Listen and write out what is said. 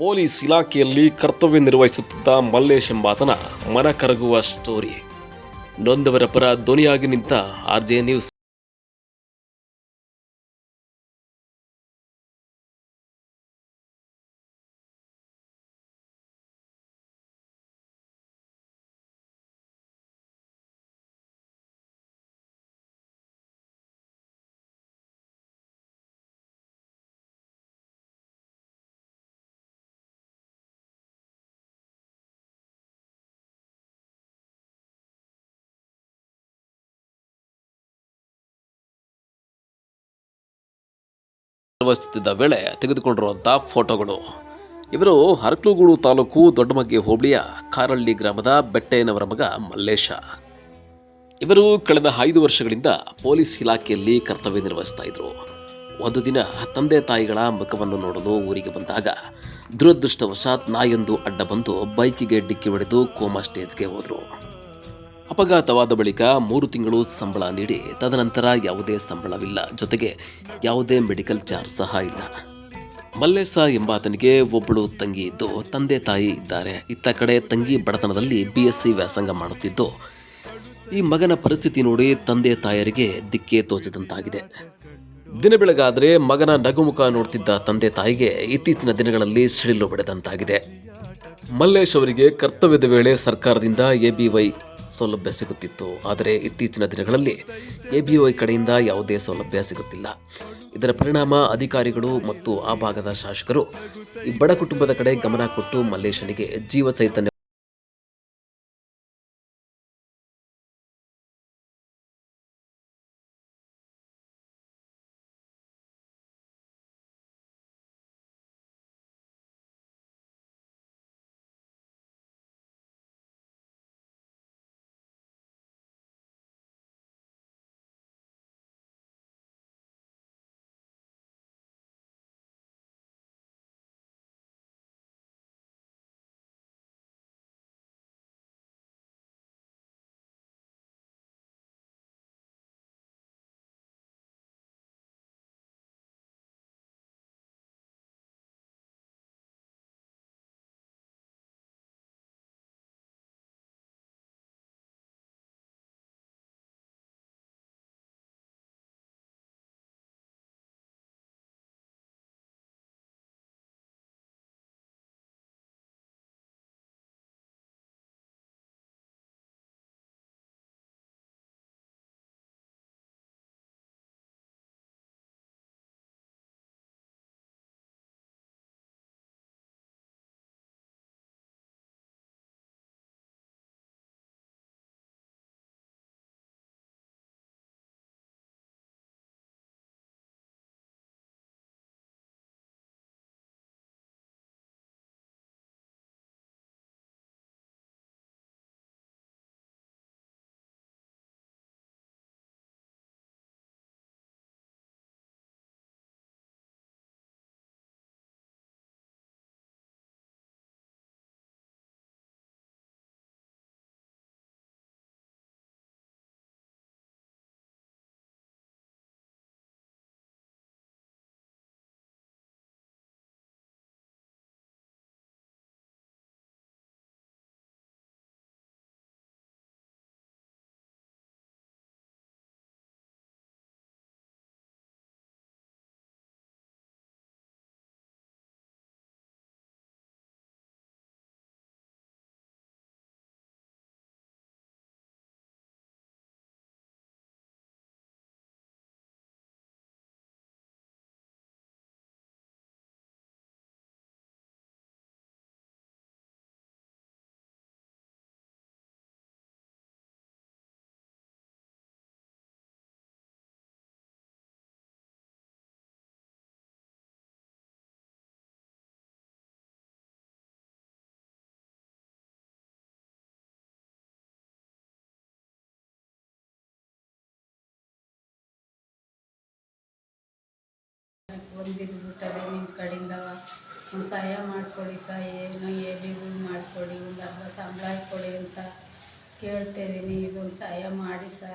Police ಇಲಾಖೆಯಲ್ಲಿ ಕರ್ತವ್ಯ ನಿರ್ವಹಿಸುತ್ತಿದ್ದ ಮಲ್ಲೇಶ್ ಎಂಬಾತನ ಮನ ಕರಗುವ ಸ್ಟೋರಿ. ನೊಂದವರ ಪರ ಧ್ವನಿಯಾಗಿ ನಿಂತ ಆರ್ಜೆ ನ್ಯೂಸ್. ನಿರ್ವಹಿಸುತ್ತಿದ್ದ ವೇಳೆ ತೆಗೆದುಕೊಂಡಿರುವಂಥ ಫೋಟೋಗಳು. ಇವರು ಹರಕಲುಗೂಡು ತಾಲೂಕು ದೊಡ್ಡಮಗ್ಗೆ ಹೋಬಳಿಯ ಕಾರಳ್ಳಿ ಗ್ರಾಮದ ಬೆಟ್ಟಯ್ಯನವರ ಮಗ ಮಲ್ಲೇಶ. ಇವರು ಕಳೆದ ಐದು ವರ್ಷಗಳಿಂದ ಪೊಲೀಸ್ ಇಲಾಖೆಯಲ್ಲಿ ಕರ್ತವ್ಯ ನಿರ್ವಹಿಸ್ತಾ ಇದ್ರು. ಒಂದು ದಿನ ತಂದೆ ತಾಯಿಗಳ ಮುಖವನ್ನು ನೋಡಲು ಊರಿಗೆ ಬಂದಾಗ ದುರದೃಷ್ಟವಶಾತ್ ನಾಯೊಂದು ಅಡ್ಡ ಬಂದು ಬೈಕಿಗೆ ಡಿಕ್ಕಿ ಹೊಡೆದು ಕೋಮಾ ಸ್ಟೇಜ್ಗೆ ಹೋದರು. ಅಪಘಾತವಾದ ಬಳಿಕ ಮೂರು ತಿಂಗಳು ಸಂಬಳ ನೀಡಿ ತದನಂತರ ಯಾವುದೇ ಸಂಬಳವಿಲ್ಲ. ಜೊತೆಗೆ ಯಾವುದೇ ಮೆಡಿಕಲ್ ಚಾರ್ಜ್ ಸಹ ಇಲ್ಲ. ಮಲ್ಲೇಶ ಎಂಬಾತನಿಗೆ ಒಬ್ಬಳು ತಂಗಿ ಇದ್ದು, ತಂದೆ ತಾಯಿ ಇದ್ದಾರೆ. ಇತ್ತ ಕಡೆ ತಂಗಿ ಬಡತನದಲ್ಲಿ ಬಿ ಎಸ್ ಸಿ ವ್ಯಾಸಂಗ ಮಾಡುತ್ತಿದ್ದು, ಈ ಮಗನ ಪರಿಸ್ಥಿತಿ ನೋಡಿ ತಂದೆ ತಾಯರಿಗೆ ದಿಕ್ಕೇ ತೋಚದಂತಾಗಿದೆ. ದಿನ ಬೆಳಗಾದರೆ ಮಗನ ನಗುಮುಖ ನೋಡ್ತಿದ್ದ ತಂದೆ ತಾಯಿಗೆ ಇತ್ತೀಚಿನ ದಿನಗಳಲ್ಲಿ ಸಿಡಿಲು ಬಡಿದಂತಾಗಿದೆ. ಮಲ್ಲೇಶ್ ಅವರಿಗೆ ಕರ್ತವ್ಯದ ವೇಳೆ ಸರ್ಕಾರದಿಂದ ಎಬಿವೈ ಸೌಲಭ್ಯ ಸಿಗುತ್ತಿತ್ತು. ಆದರೆ ಇತ್ತೀಚಿನ ದಿನಗಳಲ್ಲಿ ಎಬಿಒಐ ಕಡೆಯಿಂದ ಯಾವುದೇ ಸೌಲಭ್ಯ ಸಿಗುತ್ತಿಲ್ಲ. ಇದರ ಪರಿಣಾಮ ಅಧಿಕಾರಿಗಳು ಮತ್ತು ಆ ಭಾಗದ ಶಾಸಕರು ಈ ಬಡ ಕುಟುಂಬದ ಕಡೆ ಗಮನ ಕೊಟ್ಟು ಮಲ್ಲೇಶನಿಗೆ ಜೀವ ಚೈತನ್ಯ ಬಿದ್ದುಬಿಟ್ಟದೆ ನಿಮ್ಮ ಕಡೆಯಿಂದ ಒಂದು ಸಹಾಯ ಮಾಡಿಕೊಡಿ ಸ ಏನು ಎ ಬಿ ಬಿ ಮಾಡಿಕೊಡಿ, ಒಂದು ಅರ್ಧ ಸಂಬಳ ಕೊಡಿ ಅಂತ ಕೇಳ್ತಾ ಇದ್ದೀನಿ ಇದೊಂದು ಸಹಾಯ ಮಾಡಿ ಸರ್